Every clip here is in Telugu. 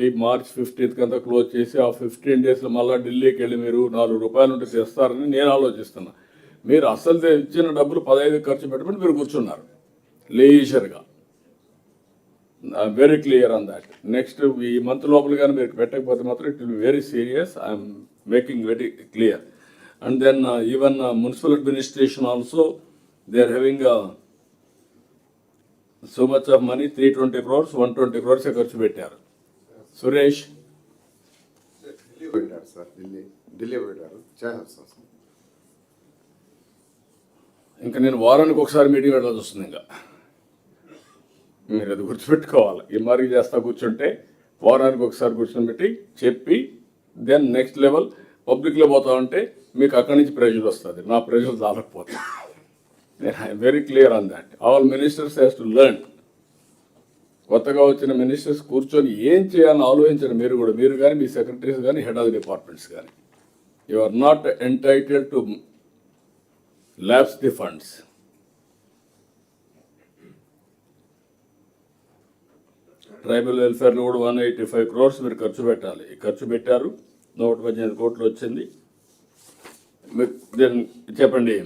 ఈ మార్చ్ ఫిఫ్టీన్త్ కంతా క్లోజ్ చేసి ఆ ఫిఫ్టీన్ డేస్లో మళ్ళీ ఢిల్లీకి వెళ్ళి మీరు నాలుగు రూపాయలు ఉంటే చేస్తారని నేను ఆలోచిస్తున్నా. మీరు అసలు ఇచ్చిన డబ్బులు పదహైదు ఖర్చు పెట్టమని మీరు కూర్చున్నారు. లేజర్గా very clear on that next ఈ మంత్ లోపల కానీ మీరు పెట్టకపోతే మాత్రం it will very serious I'm making very clear and then even municipal administration also they are having so much of money three twenty crores one twenty క్రోర్సే ఖర్చు పెట్టారు. సురేష్. ఢిల్లీ సార్ ఢిల్లీ ఢిల్లీ పెట్టారు చేస్తారు సార్. ఇంకా నేను వారానికి ఒకసారి మీటింగ్ పెట్టాల్సి వస్తుంది ఇంకా. మీరు అది గుర్తుపెట్టుకోవాలి. ఈ మరి చేస్తా కూర్చుంటే వారానికి ఒకసారి కూర్చొని పెట్టి చెప్పి దెన్ నెక్స్ట్ లెవెల్ పబ్లిక్లో పోతా ఉంటే మీకు అక్కడి నుంచి ప్రెజర్ వస్తుంది. నా ప్రెజర్ చాలకపోతే. నేను I'm very clear on that all ministers has to learn కొత్తగా వచ్చిన మినిస్టర్స్ కూర్చొని ఏం చేయాలని ఆలోచించండి మీరు కూడా. మీరు కానీ మీ సెక్రటరీస్ కానీ హెడ్ ఆఫ్ డిపార్ట్మెంట్స్ కానీ. You are not entitle to lapse the funds. Tribal వెల్ఫేర్లో కూడా వన్ ఎయిటీ ఫైవ్ క్రోర్స్ మీరు ఖర్చు పెట్టాలి. ఖర్చు పెట్టారు. నూట పద్దెనిమిది కోట్లు వచ్చింది. మీ- చెప్పండి.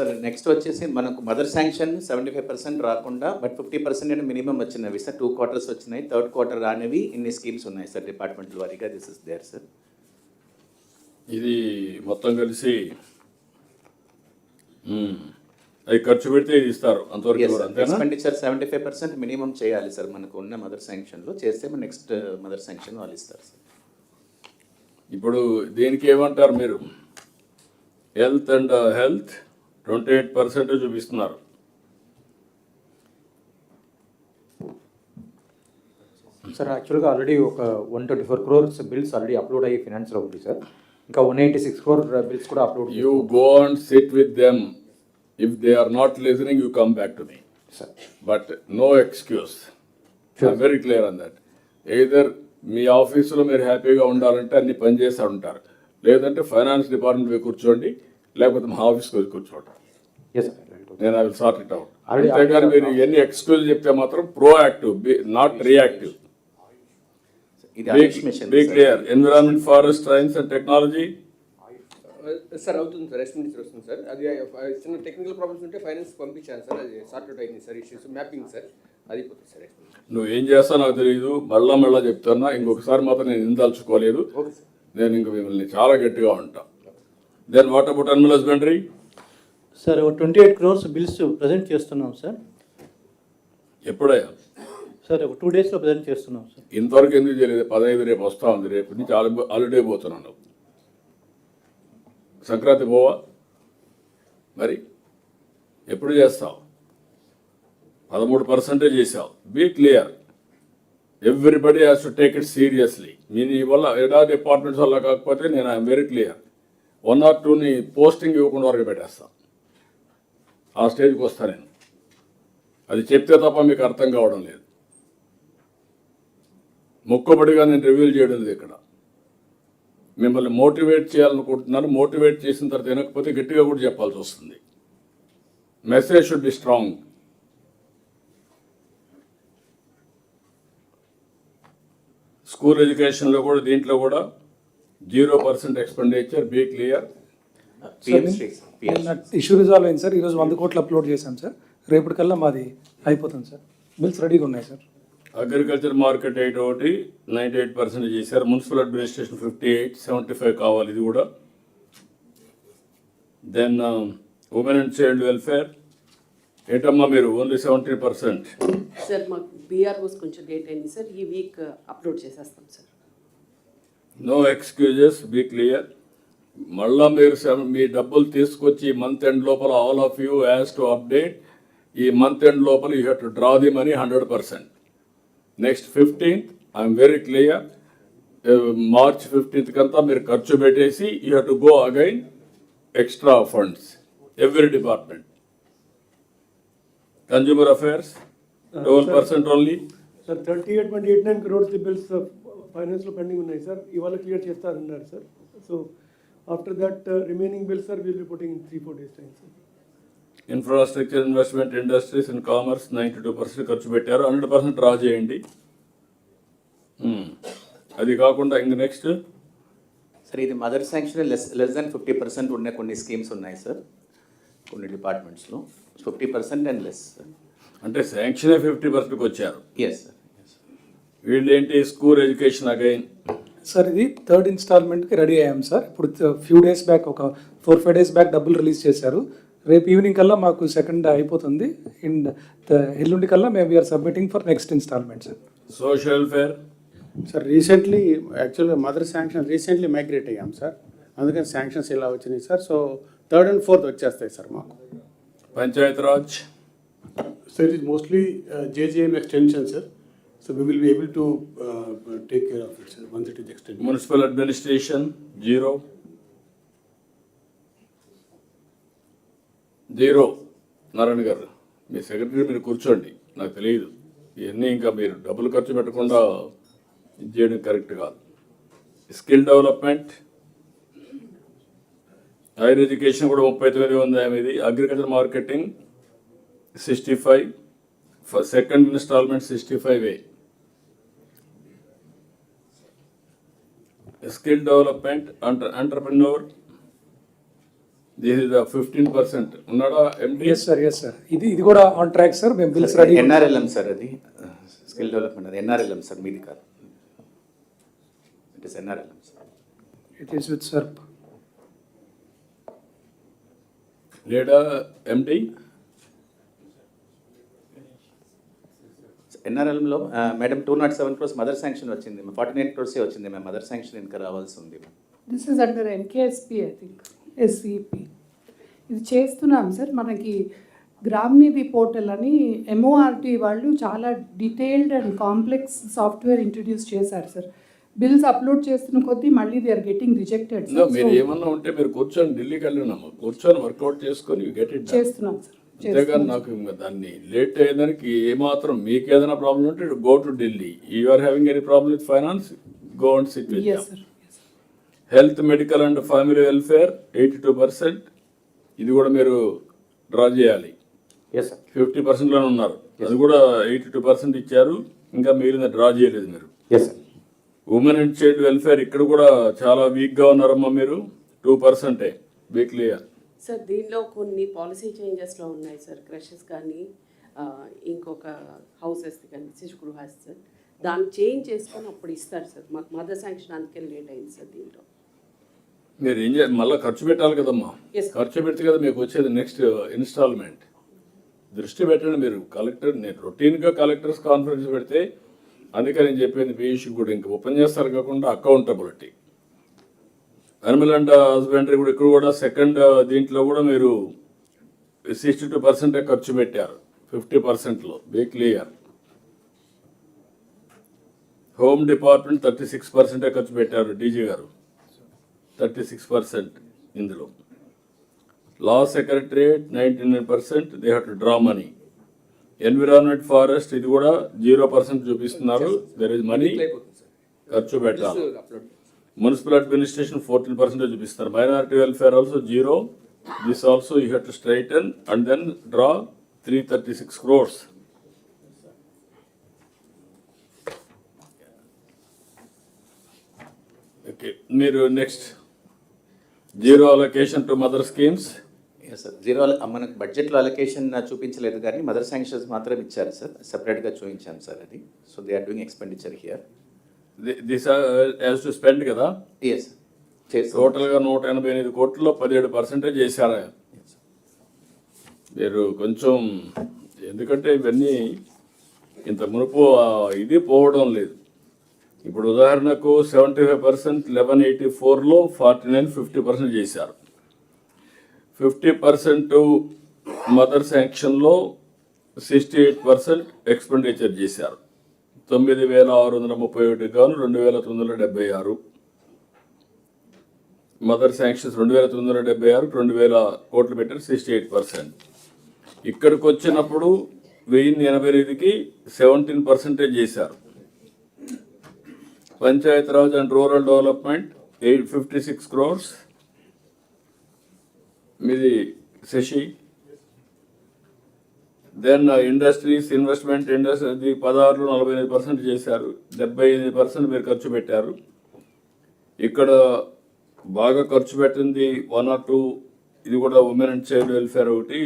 సార్ నెక్స్ట్ వచ్చేసి మనకు mother sanction seventy five percent రాకుండా బట్ ఫిఫ్టీ పర్సెంట్ అని మినిమం వచ్చినవి సార్ టూ క్వార్టర్స్ వచ్చినాయి. థర్డ్ క్వార్టర్ రానివి ఇన్ని స్కీమ్స్ ఉన్నాయి సార్ డిపార్ట్మెంట్ వారీగా. దిస్ ఇస్ దేర్ సార్ ఇది మొత్తం కలిసి. అవి ఖర్చు పెడితే ఇది ఇస్తారు. అంతవరకు expenditure seventy five percent minimum చేయాలి సార్ మనకు ఉన్న మదర్ శాంక్షన్లో చేస్తే నెక్స్ట్ మదర్ శాంక్షన్ వాళ్ళు ఇస్తారు సార్. ఇప్పుడు దీనికి ఏమంటారు మీరు? Health and health twenty eight percent చూపిస్తున్నారు. సార్ యాక్చువల్గా ఆల్రెడీ ఒక one twenty four crores bills already upload అయ్యి ఫినాన్స్లో ఉంది సార్. ఇంకా one eighty six crore bills కూడా upload you go and sit with them if they are not listening you come back to me sir but no excuse very clear on that either మీ ఆఫీసులో మీరు హ్యాపీగా ఉండాలంటే అన్ని పని చేస్తూ ఉంటారు. లేదంటే ఫైనాన్స్ డిపార్ట్మెంట్ కూర్చోండి. లేకపోతే మా ఆఫీస్కి వచ్చి సార్ నేను I will sort it out Already- అంతేగాని మీరు ఎన్ని ఎక్స్క్యూజ్ చెప్తే మాత్రం proactive not reactive be clear environment forest science and technology sir అవుతుంది సార్ ఎస్టిమేషన్ వస్తుంది సార్ అది చిన్న టెక్నికల్ ప్రాబ్లమ్స్ ఉంటే ఫైనాన్స్ పంపించాను సార్ అది సార్ట్ అవుట్ అయింది సార్ ఇష్యూస్ మ్యాపింగ్ సార్ అది పోతుంది సార్. నువ్వు ఏం చేస్తావు నాకు తెలియదు మళ్ళా మళ్ళా చెప్తున్నా. ఇంకొకసారి మాత్రం నేను ఇందలుచుకోలేదు. ఓకే సార్ నేను ఇంక మిమ్మల్ని చాలా గట్టిగా ఉంటా. Then what about animal husbandry sir twenty eight crores bills present చేస్తున్నాం సార్ ఎప్పుడయ్యా? సార్ ఒక టూ డేస్లో ప్రజెంట్ చేస్తున్నాం సార్ ఇంతవరకు ఎందుకు తెలియదు పదహైదు రేపు వస్తా ఉంది. రేపు నుంచి హాలిడే పోతున్నాను. సంక్రాంతి పోవా? మరి ఎప్పుడు చేస్తావు? పదమూడు పర్సెంటేజ్ చేసావు be clear everybody has to take it seriously మీ వల్ల ఏడా డిపార్ట్మెంట్స్ వల్ల కాకపోతే నేను I'm very clear one or టూని పోస్టింగ్ ఇవ్వకుండా వరకు పెట్టేస్తా. ఆ స్టేజ్కి వస్తా నేను. అది చెప్తే తప్ప మీకు అర్థం కావడం లేదు. మొక్కబడిగా నేను రివ్యూల్ చేయడం లేదు ఇక్కడ. మిమ్మల్ని మోటివేట్ చేయాలనుకుంటున్నాను మోటివేట్ చేసిన తర్వాత వినకపోతే గట్టిగా కూడా చెప్పాల్సి వస్తుంది. Message should be strong. School ఎడ్యుకేషన్లో కూడా దీంట్లో కూడా zero percent expenditure be clear. Issue resolve అయింది సార్. ఈరోజు వంద కోట్లు అప్లోడ్ చేశాం సార్. రేపటికల్లా మాది అయిపోతుంది సార్. బిల్స్ రెడీగా ఉన్నాయి సార్. అగ్రికల్చర్ మార్కెట్ ఎయిట్ ఒకటి నైంటీ ఎయిట్ పర్సెంట్ చేశారు. Municipal administration fifty eight seventy five కావాలి ఇది కూడా. Then women and child welfare ఏంటమ్మా మీరు? ఓన్లీ సెవెంటీ పర్సెంట్ సార్ మాకు బీఆర్ఓస్ కొంచెం లేట్ అయింది సార్. ఈ వీక్ అప్లోడ్ చేసేస్తాం sir. No excuses be clear మళ్ళా మీరు మీ డబ్బులు తీసుకొచ్చి మంత్ ఎండ్ లోపల all of you has to update ఈ మంత్ ఎండ్ లోపల you have to draw the money hundred percent next fifteenth I'm very clear March fifteenth కంతా మీరు ఖర్చు పెట్టేసి you have to go again extra funds every department consumer affairs twelve percent only eight point eight nine crores bills ఫైనాన్స్లో పెండింగ్ ఉన్నాయి సార్ ఇవాళ clear చేస్తారన్నారు sir so after that remaining bills sir will reporting in three four days time sir infrastructure investment industries and commerce ninety two percent ఖర్చు పెట్టారు. హండ్రెడ్ పర్సెంట్ డ్రా చేయండి. Hmm. అది కాకుండా ఇంక నెక్స్ట్ సార్ ఇది mother sanction less less than fifty percent ఉన్న కొన్ని స్కీమ్స్ ఉన్నాయి సార్ కొన్ని డిపార్ట్మెంట్స్లో. Fifty percent and less sir అంటే శాంక్షన్ ఫిఫ్టీ పర్సెంట్కి వచ్చారు. ఎస్ సార్ వీళ్ళు ఏంటి స్కూల్ ఎడ్యుకేషన్ అగైన్? సార్ ఇది థర్డ్ ఇన్స్టాల్మెంట్కి రెడీ అయ్యాం సార్. ఇప్పుడు ఫ్యూ డేస్ బ్యాక్ ఒక ఫోర్ ఫైవ్ డేస్ బ్యాక్ డబ్బులు రిలీజ్ చేశారు. రేపు ఈవినింగ్ కల్లా మాకు సెకండ్ అయిపోతుంది. అండ్ ఎల్లుండి కల్లా మేము we are submitting for next installment sir social welfare sir recently యాక్చువల్గా మదర్ శాంక్షన్ రీసెంట్లీ మైగ్రేట్ అయ్యాం సార్. అందుకని శాంక్షన్స్ ఇలా వచ్చినాయి sir. So third and fourth వచ్చేస్తాయి సార్ మాకు. Panchayat Raj? is mostly uh, JJM extension, sir. So we will be able to uh, take care of it, sir, once it is extended. Municipal administration zero zero Narayana garu me secretary మీరు కూర్చోండి నాకు తెలియదు. ఇవన్నీ ఇంకా మీరు డబ్బులు ఖర్చు పెట్టకుండా ఇది చేయడం కరెక్ట్ కాదు. స్కిల్ డెవలప్మెంట్ హైర్ ఎడ్యుకేషన్ కూడా ముప్పై తొమ్మిది ఉంది ఎనిమిది agriculture marketing sixty five second installment sixty five ఏ స్కిల్ డెవలప్మెంట్ అంటర్ entrepreneur this is fifteen percent ఉన్నాడా MD yes sir yes sir ఇది ఇది కూడా ఆన్ ట్రాక్ సార్ మేము బిల్స్ రెడీ ఎన్ఆర్ఎల్ఎం సార్ అది. స్కిల్ డెవలప్మెంట్ అది ఎన్ఆర్ఎల్ఎం సార్ మీది కాదు. It is NRLM sir it is with sir లేడా MD ఎన్ఆర్ఎల్ఎంలో madam two not seven crores mother sanction వచ్చింది. ఫార్టీ నైన్ క్రోర్సే వచ్చింది మేము మదర్ శాంక్షన్ ఇంకా రావాల్సి ఉంది this is under NKSP I think SCP ఇది చేస్తున్నాం సార్. మనకి గ్రామ్నిధి పోర్టల్ అని ఎంఓఆర్టీ వాళ్ళు చాలా detailed and complex software introduce చేశారు సార్. బిల్స్ అప్లోడ్ చేస్తున్న కొద్దీ మళ్ళీ దే ఆర్ గెటింగ్ రిజెక్టెడ్ మీరు ఏమన్నా ఉంటే మీరు కూర్చొని ఢిల్లీకి వెళ్ళినాము కూర్చొని వర్కౌట్ చేసుకొని గెట్ ఇట్ చేస్తున్నాం సార్ అంతేగాని నాకు ఇంకా దాన్ని లేట్ అయ్యేదానికి ఏమాత్రం మీకు ఏదైనా ప్రాబ్లం ఉంటే go to Delhi you are having any problem with finance go and sit with health medical and family welfare eighty two percent ఇది కూడా మీరు డ్రా చేయాలి. ఫిఫ్టీ పర్సెంట్లోనే ఉన్నారు. అది కూడా ఎయిటీ టూ పర్సెంట్ ఇచ్చారు. ఇంకా మిగిలిన డ్రా చేయలేదు మీరు. ఉమెన్ అండ్ చైల్డ్ వెల్ఫేర్ ఇక్కడ కూడా చాలా వీక్గా ఉన్నారమ్మా మీరు. టూ పర్సెంటే క్లియర్ సార్ దీనిలో కొన్ని పాలసీ చేంజెస్లో ఉన్నాయి సార్. క్రషెస్ కానీ ఇంకొక హౌసెస్ కానీ శిశుగృహాస్ సార్. దాన్ని చేంజ్ చేసుకొని అప్పుడు ఇస్తారు సార్. మాకు మదర్ శాంక్షన్ అందుకే లేట్ అయింది సార్ దీంట్లో. మీరు ఏం చేయాలి మళ్ళీ ఖర్చు పెట్టాలి కదమ్మా. ఖర్చు పెడితే కదా మీకు వచ్చేది నెక్స్ట్ ఇన్స్టాల్మెంట్ దృష్టి పెట్టండి మీరు. కలెక్టర్ నేను రొటీన్గా కలెక్టర్స్ కాన్ఫరెన్స్ పెడితే అందుకే నేను చెప్పింది పీయూష్ కూడా ఇంకా ఓపెన్ చేస్తారు కాకుండా అకౌంటబిలిటీ. అనిమల్ అండ్ హస్బెండరీ కూడా ఇక్కడ కూడా సెకండ్ దీంట్లో కూడా మీరు సిక్స్టీ టూ పర్సెంటే ఖర్చు పెట్టారు. ఫిఫ్టీ పర్సెంట్లో be clear home department thirty six పర్సెంటే ఖర్చు పెట్టారు DG garu. Thirty six percent ఇందులో. Law secretariat ninety nine percent they have to draw money environment forest ఇది కూడా జీరో పర్సెంట్ చూపిస్తున్నారు. దెర్ ఇస్ మనీ ఖర్చు పెట్టాలి. మున్సిపల్ అడ్మినిస్ట్రేషన్ ఫోర్టీన్ పర్సెంట్ చూపిస్తారు. Minority welfare also zero this also you have to straighten and then draw three thirty six crores okay మీరు next zero allocation to mother schemes yes sir zero మనకు బడ్జెట్లో అలొకేషన్ చూపించలేదు కానీ మదర్ శాంక్షన్స్ మాత్రం ఇచ్చారు సార్ సెపరేట్గా చూపించాను సార్ అది. So they are doing expenditure here this as to spend కదా? ఎస్ టోటల్గా నూట ఎనభై ఎనిమిది కోట్లలో పదిహేడు పర్సెంటేజ్ చేశారు? మీరు కొంచెం ఎందుకంటే ఇవన్నీ ఇంత మునుపు ఇది పోవడం లేదు. ఇప్పుడు ఉదాహరణకు seventy five percent eleven eighty ఫోర్లో ఫార్టీ నైన్ ఫిఫ్టీ పర్సెంట్ చేశారు. ఫిఫ్టీ పర్సెంట్ మదర్ శాంక్షన్లో సిక్స్టీ ఎయిట్ పర్సెంట్ ఎక్స్పెండిచర్ చేశారు. తొమ్మిది వేల ఆరు వందల ముప్పై ఒకటి గాను రెండు వేల తొమ్మిది వందల డెబ్బై ఆరు. మదర్ శాంక్షన్స్ రెండు వేల తొమ్మిది వందల డెబ్బై ఆరు రెండు వేల కోట్లు పెట్టారు సిక్స్టీ ఎయిట్ పర్సెంట్. ఇక్కడికి వచ్చినప్పుడు వెయ్యి ఎనభై ఐదుకి సెవెంటీన్ పర్సెంటేజ్ చేశారు. Panchayat Raj and rural development eight fifty six crores. మీది Shashi then industries investment industry పదహారులో నలభై ఎనిమిది పర్సెంట్ చేశారు. డెబ్బై ఎనిమిది పర్సెంట్ మీరు ఖర్చు పెట్టారు. ఇక్కడ బాగా ఖర్చు పెట్టింది వన్ ఆర్ టూ ఇది కూడా ఉమెన్ అండ్ చైల్డ్ వెల్ఫేర్ ఒకటి.